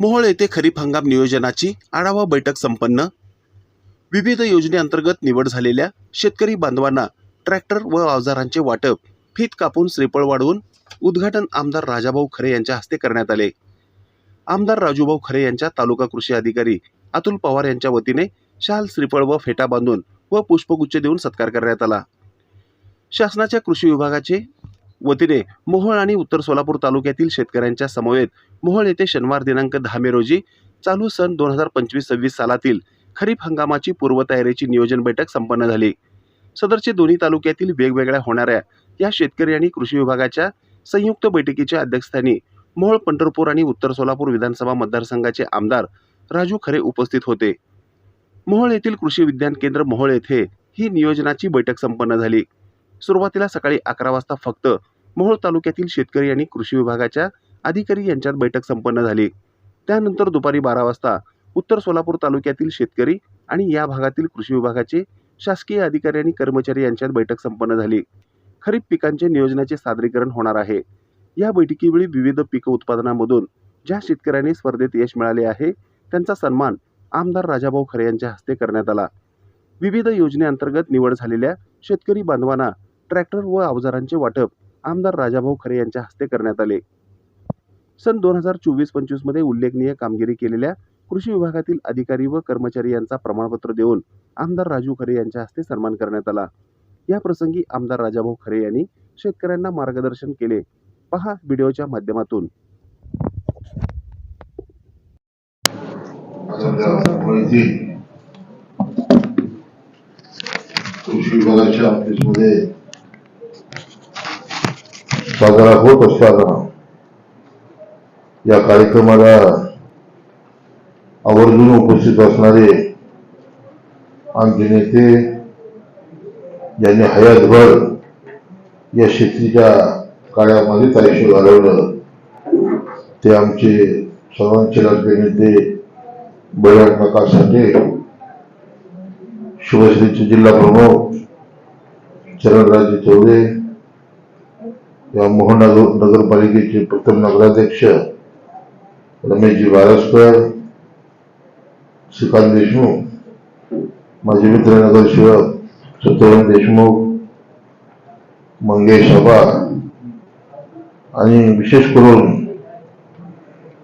मोहोळ येथे खरीप हंगाम नियोजनाची आढावा बैठक संपन्न. विविध योजनेअंतर्गत निवड झालेल्या शेतकरी बांधवांना ट्रॅक्टर व अवजारांचे वाटप फीत कापून श्रीफळ वाढवून उद्घाटन आमदार राजाभाऊ खरे यांच्या हस्ते करण्यात आले. आमदार राजूभाऊ खरे यांच्या तालुका कृषी अधिकारी अतुल पवार यांच्या वतीने शाल श्रीफळ व फेटा बांधून व पुष्पगुच्छ देऊन सत्कार करण्यात आला. शासनाच्या कृषी विभागाचे वतीने मोहोळ आणि उत्तर सोलापूर तालुक्यातील शेतकऱ्यांच्या समवेत मोहोळ येथे शनिवार दिनांक दहा मे रोजी चालू सन दोन हजार पंचवीस सव्वीस सालातील खरीप हंगामाची पूर्वतयारीची नियोजन बैठक संपन्न झाली. सदरचे दोन्ही तालुक्यातील वेगवेगळ्या होणाऱ्या या शेतकरी आणि कृषी विभागाच्या संयुक्त बैठकीच्या अध्यक्षस्थानी मोहोळ पंढरपूर आणि उत्तर सोलापूर विधानसभा मतदारसंघाचे आमदार राजू खरे उपस्थित होते. मोहोळ येथील कृषी विज्ञान केंद्र मोहोळ येथे ही नियोजनाची बैठक संपन्न झाली. सुरुवातीला सकाळी अकरा वाजता फक्त मोहोळ तालुक्यातील शेतकरी आणि कृषी विभागाच्या अधिकारी यांच्यात बैठक संपन्न झाली. त्यानंतर दुपारी बारा वाजता उत्तर सोलापूर तालुक्यातील शेतकरी आणि या भागातील कृषी विभागाचे शासकीय अधिकारी आणि कर्मचारी यांच्यात बैठक संपन्न झाली. खरीप पिकांचे नियोजनाचे सादरीकरण होणार आहे. या बैठकीवेळी विविध पीक उत्पादनामधून ज्या शेतकऱ्यांनी स्पर्धेत यश मिळाले आहे त्यांचा सन्मान आमदार राजाभाऊ खरे यांच्या हस्ते करण्यात आला. विविध योजनेअंतर्गत निवड झालेल्या शेतकरी बांधवांना ट्रॅक्टर व अवजारांचे वाटप आमदार राजाभाऊ खरे यांच्या हस्ते करण्यात आले. सन दोन हजार चोवीस पंचवीसमध्ये उल्लेखनीय कामगिरी केलेल्या कृषी विभागातील अधिकारी व कर्मचारी यांचा प्रमाणपत्र देऊन आमदार राजू खरे यांच्या हस्ते सन्मान करण्यात आला. या प्रसंगी आमदार राजाभाऊ खरे यांनी शेतकऱ्यांना मार्गदर्शन केले. पहा व्हिडिओच्या माध्यमातून. कृषी विभागाच्या ऑफिसमध्ये साजरा होत असताना या कार्यक्रमाला आवर्जून उपस्थित असणारे आमचे नेते ज्यांनी हयातभर या शेतीच्या कार्यामध्ये आयुष्य घालवलं. ते आमचे सर्वांचे लाडके नेते बळीराम काका साठे शिवसेनेचे जिल्हा प्रमुख चरणराजे चौरे किंवा मोहन नगर नगरपालिकेचे प्रथम नगराध्यक्ष रमेशजी बारसकर श्रीकांत देशमुख माजी मित्र नगरसेवक सत्यवन देशमुख मंगेश सभा आणि विशेष करून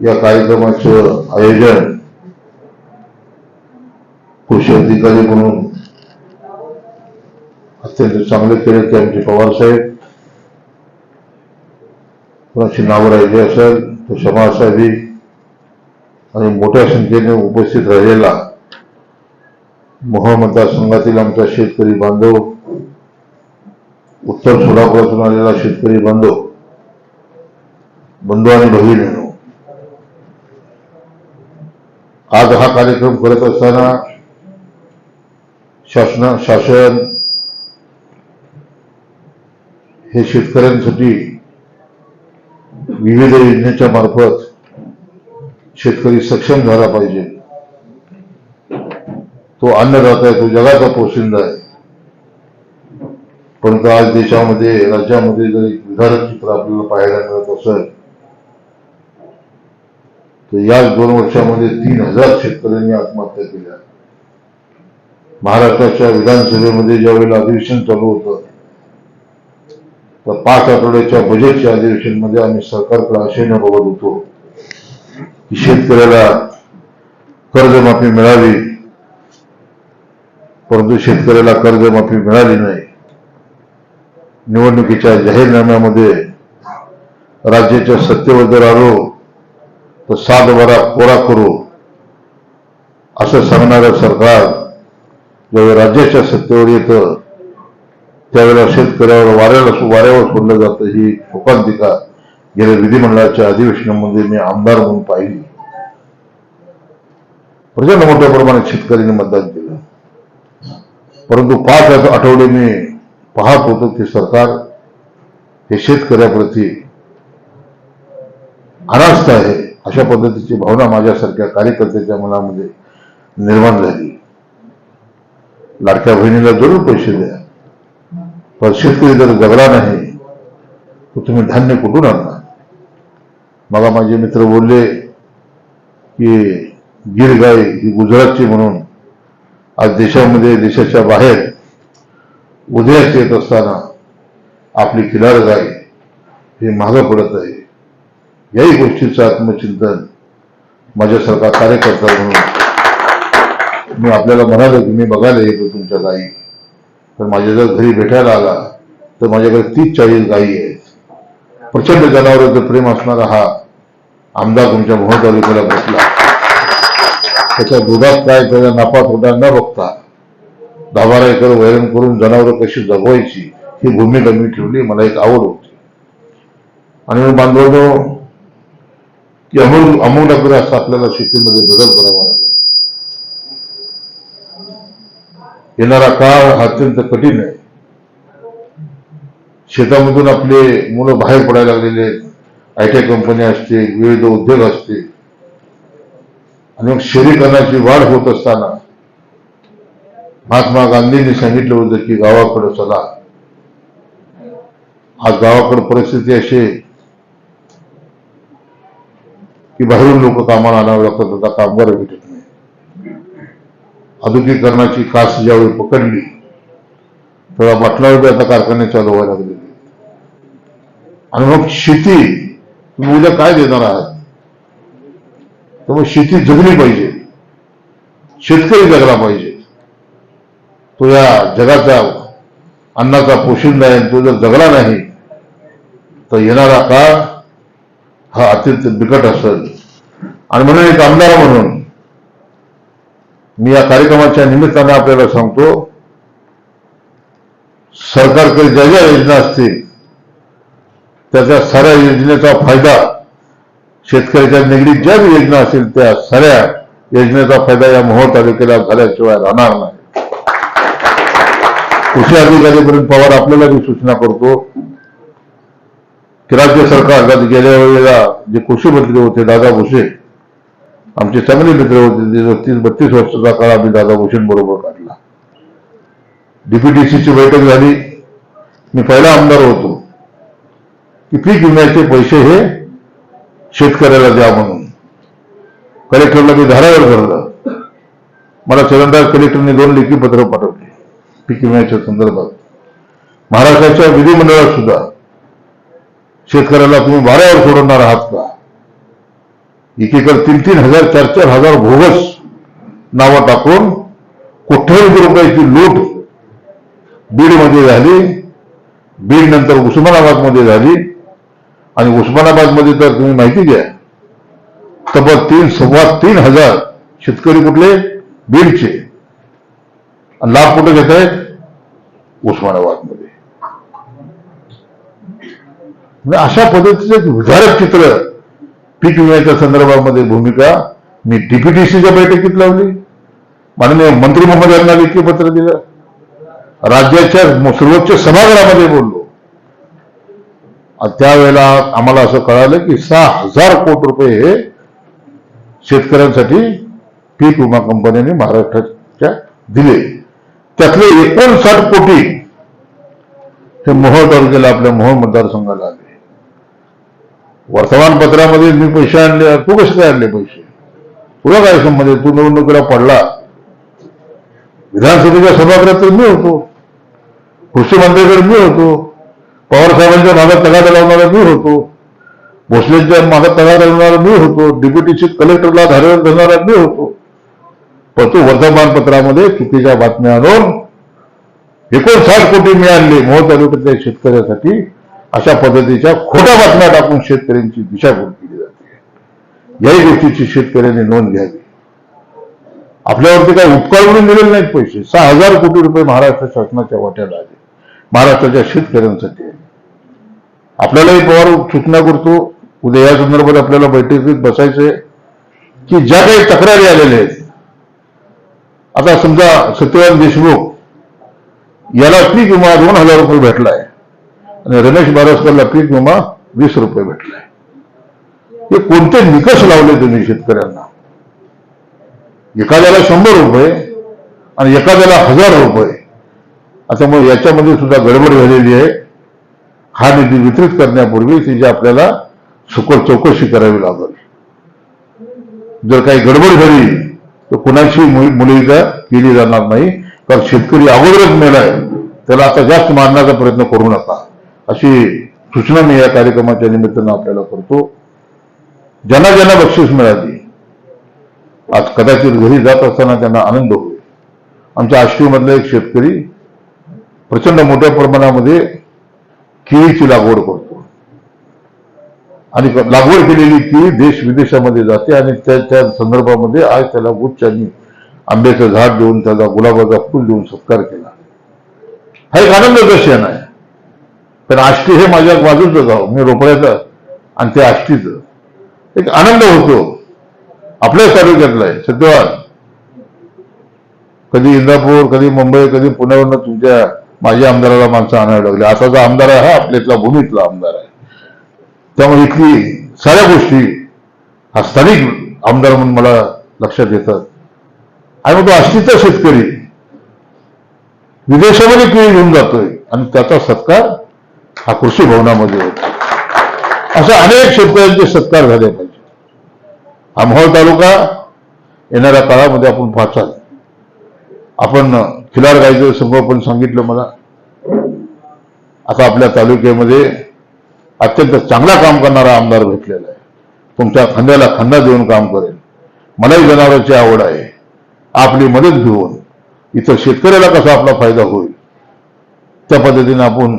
या कार्यक्रमाचं आयोजन कृषी अधिकारी म्हणून अत्यंत चांगले केले ते आमचे पवार साहेब कोणाची नावं राहिली असेल तो समाजसेवी आणि मोठ्या संख्येने उपस्थित राहिलेला मोहोळ मतदारसंघातील आमचा शेतकरी बांधव उत्तर सोलापुरातून आलेला शेतकरी बांधव बंधू आणि भगिनींनो आज हा कार्यक्रम करत असताना शासन शासन हे शेतकऱ्यांसाठी विविध योजनेच्या मार्फत शेतकरी सक्षम झाला पाहिजे. तो अन्नदाता आहे तो जगाचा पोशिंदा आहे. परंतु आज देशामध्ये राज्यामध्ये जर एक विधारक चित्र आपल्याला पाहायला मिळत असेल तर याच दोन वर्षामध्ये तीन हजार शेतकऱ्यांनी आत्महत्या केल्या. महाराष्ट्राच्या विधानसभेमध्ये ज्यावेळेला अधिवेशन चालू होतं तर पाच आठवड्याच्या बजेटच्या अधिवेशनमध्ये आम्ही सरकारकडे आशेनं बघत होतो की शेतकऱ्याला कर्जमाफी मिळावी परंतु शेतकऱ्याला कर्जमाफी मिळाली नाही. निवडणुकीच्या जाहीरनाम्यामध्ये राज्याच्या सत्तेवर जर आलो तर सात बारा कोरा करू असं सांगणारं सरकार ज्यावेळी राज्याच्या सत्तेवर येतं त्यावेळेला शेतकऱ्यावर वाऱ्याला वाऱ्यावर सोडलं जातं ही शोकांतिका गेल्या विधिमंडळाच्या अधिवेशनामध्ये मी आमदार म्हणून पाहिली. प्रचंड मोठ्या प्रमाणात शेतकऱ्यांनी मतदान केलं. परंतु पाच आठवडे मी पाहत होतो की सरकार हे शेतकऱ्याप्रती अनास्थ आहे अशा पद्धतीची भावना माझ्यासारख्या कार्यकर्त्याच्या मनामध्ये निर्माण झाली. लाडक्या बहिणीला जरूर पैसे द्या. पण शेतकरी जर जगला नाही तर तुम्ही धान्य कुठून आणणार? मला माझे मित्र बोलले की गिर गाय ही गुजरातची म्हणून आज देशामध्ये देशाच्या बाहेर उदयास येत असताना आपली किनार गाय हे मागं पडत आहे. याही गोष्टीचं आत्मचिंतन माझ्यासारखा कार्यकर्ता म्हणून मी आपल्याला म्हणालो की मी बघायला येतो तुमच्या गायी तर माझ्या जर घरी भेटायला आला तर माझ्याकडे तीस चाळीस गायी आहेत. प्रचंड जनावरांचं प्रेम असणारा हा आमदार तुमच्या मोहन तालुक्याला भेटला त्याच्या दुधात काय त्याचा नफा तोटा न बघता दहा बारा एकर वैरण करून जनावरं कशी जगवायची ही भूमिका मी ठेवली मला एक आवड होती. आणि मी बांधवलो की अमूल अमूल असं आपल्याला शेतीमध्ये बदल करावा लागेल येणारा काळ हा अत्यंत कठीण आहे. शेतामधून आपले मुलं बाहेर पडायला लागलेले आहेत. आय टी कंपन्या असतील विविध उद्योग असतील आणि मग शहरीकरणाची वाढ होत असताना महात्मा गांधींनी सांगितलं होतं की गावाकडे चला. आज गावाकडे परिस्थिती अशी की बाहेरून लोक कामाला आणावं लागतात आता कामगार भेटत आधुनिकीकरणाची कास ज्यावेळी पकडली तेव्हा म्हटल्यावर बी आता कारखाने चालू व्हायला लागलेले आणि मग शेती तुम्ही उद्या काय देणार आहात? तर मग शेती जगली पाहिजे. शेतकरी जगला पाहिजे. तो या जगाचा अन्नाचा पोशिंदा आहे तो जर जगला नाही तर येणारा काळ हा अत्यंत बिकट असेल. आणि म्हणून एक आमदार म्हणून मी या कार्यक्रमाच्या निमित्तानं आपल्याला सांगतो सरकारकडे ज्या ज्या योजना असतील त्याच्या साऱ्या योजनेचा फायदा शेतकऱ्याच्या निगडीत ज्या बी योजना असतील त्या साऱ्या योजनेचा फायदा या मोहोळ तालुक्याला झाल्याशिवाय राहणार नाही. कृषी अधिकारीपर्यंत पवार आपल्याला मी सूचना करतो की राज्य सरकार गेल्या वेळेला जे कृषी मंत्री होते दादा भुसे आमचे चांगले मित्र होते ते तीस बत्तीस वर्षाचा काळ आम्ही दादा बरोबर काढला. डीपीटीसीची बैठक झाली. मी पहिला आमदार होतो. की पीक विम्याचे पैसे हे शेतकऱ्याला द्या म्हणून. कलेक्टरला मी धारावर भरलं मला चरणदार कलेक्टरने दोन लेखी पत्र पाठवले. पीक विम्याच्या संदर्भात. महाराष्ट्राच्या विधिमंडळात सुद्धा शेतकऱ्याला तुम्ही वाऱ्यावर सोडवणार आहात का? एकीकडे तीन तीन हजार चार चार हजार भोगस नावं टाकून कोट्यवधी रुपयाची लूट बीडमध्ये झाली. बीड नंतर उस्मानाबादमध्ये झाली. आणि उस्मानाबादमध्ये तर तुम्ही माहिती घ्या तब्बल तीन सव्वा तीन हजार शेतकरी कुठले? बीडचे. आणि लाभ कुठे घेत आहेत? उस्मानाबादमध्ये म्हणजे अशा पद्धतीचं एक विधारक चित्र पीक विम्याच्या संदर्भामध्ये भूमिका मी डीपीटीसीच्या बैठकीत लावली. माननीय मंत्री महोदयांना लेखी पत्र दिलं. राज्याच्या सर्वोच्च सभागृहामध्ये बोललो. त्यावेळेला आम्हाला असं कळालं की सहा हजार कोटी रुपये हे शेतकऱ्यांसाठी पीक विमा कंपन्यांनी महाराष्ट्राच्या दिले. त्यातले एकोणसाठ कोटी हे मोहोळ तालुक्याला आपल्या मोहोळ मतदारसंघाला आले. वर्तमानपत्रामध्ये मी पैसे आणले तू कसे काय आणले पैसे? तुला काय संबंध आहे? तू निवडणुकीला पडला. विधानसभेच्या सभागृहात तर मी होतो. कृषी मंत्र्याकडे मी होतो. पवार साहेबांच्या मागात तगादा लावणारा मी होतो. भोसलेंच्या मागात तगादा लावणारा मी होतो. डेप्युटी चीफ कलेक्टरला धारेवर धरणारा मी होतो. पण तो वर्तमानपत्रामध्ये चुकीच्या बातम्या आणून एकोणसाठ कोटी मिळाले मोह तालुक्यातल्या शेतकऱ्यासाठी. अशा पद्धतीच्या खोट्या बातम्या टाकून शेतकऱ्यांची दिशाभूल केली जाते. याही गोष्टीची शेतकऱ्यांनी नोंद घ्यावी. आपल्यावरती काही उपकार म्हणून दिलेले नाहीत पैसे. सहा हजार कोटी रुपये महाराष्ट्र शासनाच्या वाट्याला आले. महाराष्ट्राच्या शेतकऱ्यांसाठी आपल्यालाही पवार सूचना करतो. उद्या या संदर्भात आपल्याला बैठकीत बसायचंय की ज्या काही तक्रारी आलेल्या आहेत आता समजा सत्यवान देशमुख याला पीक विमा दोन हजार रुपये भेटलाय. आणि रमेश बारसकरला पीक विमा वीस रुपये भेटलाय हे कोणते निकष लावले तुम्ही शेतकऱ्यांना? एखाद्याला शंभर रुपये आणि एखाद्याला हजार रुपये. आता याच्यामध्ये सुद्धा गडबड झालेली आहे. हा निधी वितरित करण्यापूर्वी तिची आपल्याला सुकर चौकशी करावी लागेल. जर काही गडबड झाली तर कुणाची मु- केली जाणार नाही. कारण शेतकरी अगोदरच मेलाय. त्याला आता जास्त मारण्याचा प्रयत्न करू नका. अशी सूचना मी या कार्यक्रमाच्या निमित्तानं आपल्याला करतो. ज्यांना ज्यांना बक्षीस मिळाली आज कदाचित घरी जात असताना त्यांना आनंद होईल. आमच्या आष्टीमधला एक शेतकरी प्रचंड मोठ्या प्रमाणामध्ये केळीची लागवड करतो. आणि लागवड केलेली केळी देश विदेशामध्ये जाते आणि त्या त्या संदर्भामध्ये आज त्याला गुच्छ आंब्याचं झाड देऊन त्याला गुलाबाचा फूल देऊन सत्कार केला. हा एक आनंद क्षण आहे. पण आष्टी हे माझ्या बाजूचं गाव मी रोपड्याचं आणि ते आष्टीचं. एक आनंद होतो. आपल्याच तालुक्यातला आहे. सत्यवान कधी इंदापूर कधी मुंबई कधी पुण्यावरनं तुमच्या माझ्या आमदाराला माणसं आणायला लागली. आता आमदार आहे हा आपल्यातला भूमीतला आमदार आहे. त्यामुळे इथली साऱ्या गोष्टी हा स्थानिक आमदार म्हणून मला लक्षात येतात. आणि मग तो आष्टीचा शेतकरी विदेशामध्ये केळी घेऊन जातोय. आणि त्याचा सत्कार हा कृषी भवनामध्ये होतो. अशा अनेक शेतकऱ्यांचे सत्कार झाले पाहिजे हा तालुका येणाऱ्या काळामध्ये आपण पाहचाल आपण खिलार गायचं संगोपन सांगितलं मला. आता आपल्या तालुक्यामध्ये अत्यंत चांगला काम करणारा आमदार भेटलेला आहे. तुमच्या खांद्याला खांदा देऊन काम करेल. मलाही जनावरांची आवड आहे. आपली मदत घेऊन इथं शेतकऱ्याला कसा आपला फायदा होईल? त्या पद्धतीने आपण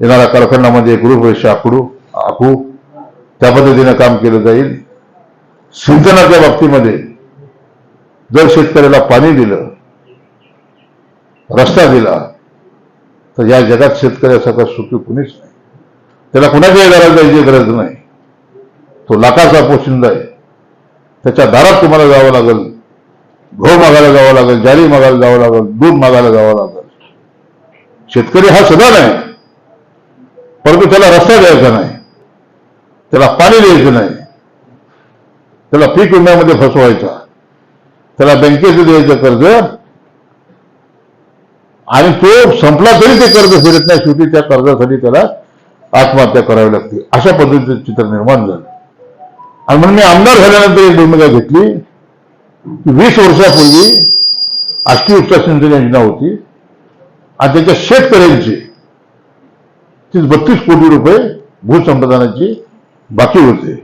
येणाऱ्या कारखान्यामध्ये गृहप्रवेश आखडू आखू. त्या पद्धतीने काम केलं जाईल. सिंचनाच्या बाबतीमध्ये जर शेतकऱ्याला पाणी दिलं रस्ता दिला तर या जगात शेतकऱ्यासारखा सुखी कुणीच नाही. त्याला कुणाच्याही दारात जायची गरज नाही. तो लाखाचा पोशिंदा आहे. त्याच्या दारात तुम्हाला जावं लागेल. गहू मागायला जावं लागेल जारी मागायला जावं लागेल दूध मागायला जावं लागेल. शेतकरी हा सदा नाही. परंतु त्याला रस्ता द्यायचा नाही. त्याला पाणी द्यायचं नाही. त्याला पीक विम्यामध्ये फसवायचा. त्याला बँकेचं द्यायचं कर्ज. आणि तो संपला तरी ते कर्ज फिरत नाही. शेवटी त्या कर्जासाठी त्याला आत्महत्या करावी लागते. अशा पद्धतीचं चित्र निर्माण झालं. आणि म्हणून मी आमदार झाल्यानंतर एक भूमिका घेतली. की वीस वर्षापूर्वी आष्टी उपचार सिंचन योजना होती. आणि त्याच्या शेतकऱ्यांची तीस बत्तीस कोटी रुपये भूसंपादनाची बाकी होते.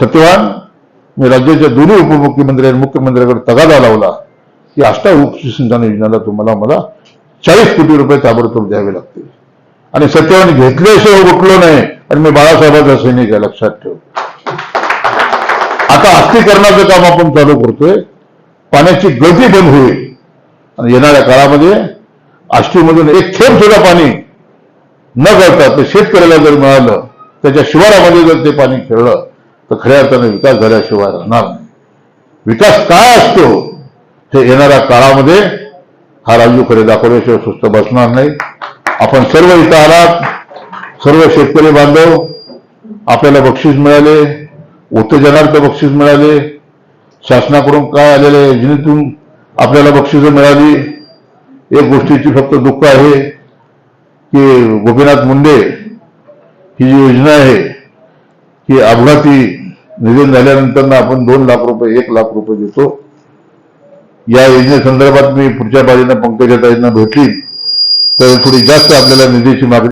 सत्यवान मी राज्याच्या दोन्ही उपमुख्यमंत्री आणि मुख्यमंत्र्याकडे तगादा लावला की अष्टा उपसिंचन योजनेला तुम्हाला मला चाळीस कोटी रुपये ताबडतोब द्यावे लागतील. आणि सत्यवान घेतल्याशिवाय उठलो नाही आणि मी बाळासाहेबांचा सैनिक आहे लक्षात ठेव. आता आस्तीकरणाचं काम आपण चालू करतोय. पाण्याची गळती बंद होईल. आणि येणाऱ्या काळामध्ये आष्टीमधून एक थेंब सुद्धा पाणी न करता ते शेतकऱ्याला जर मिळालं त्याच्या शिवारामध्ये जर ते पाणी खेळलं तर खऱ्या अर्थाने विकास झाल्याशिवाय राहणार नाही. विकास काय असतो हे येणाऱ्या काळामध्ये हा राजू खरे दाखवल्याशिवाय सुस्त बसणार नाही. आपण सर्व इथं आलात सर्व शेतकरी बांधव आपल्याला बक्षीस मिळाले उत्तेजनार्थ बक्षीस मिळाले शासनाकडून काय आलेल्या योजनेतून आपल्याला बक्षिसं मिळाली एक गोष्टीची फक्त दुःख आहे की गोपीनाथ मुंडे ही जी योजना आहे की अपघाती निधन झाल्यानंतर आपण दोन लाख रुपये एक लाख रुपये देतो. या योजनेसंदर्भात मी पुढच्या बाजूने पंकजाताईंना भेटली. तर थोडी जास्त आपल्याला निधीची मागणी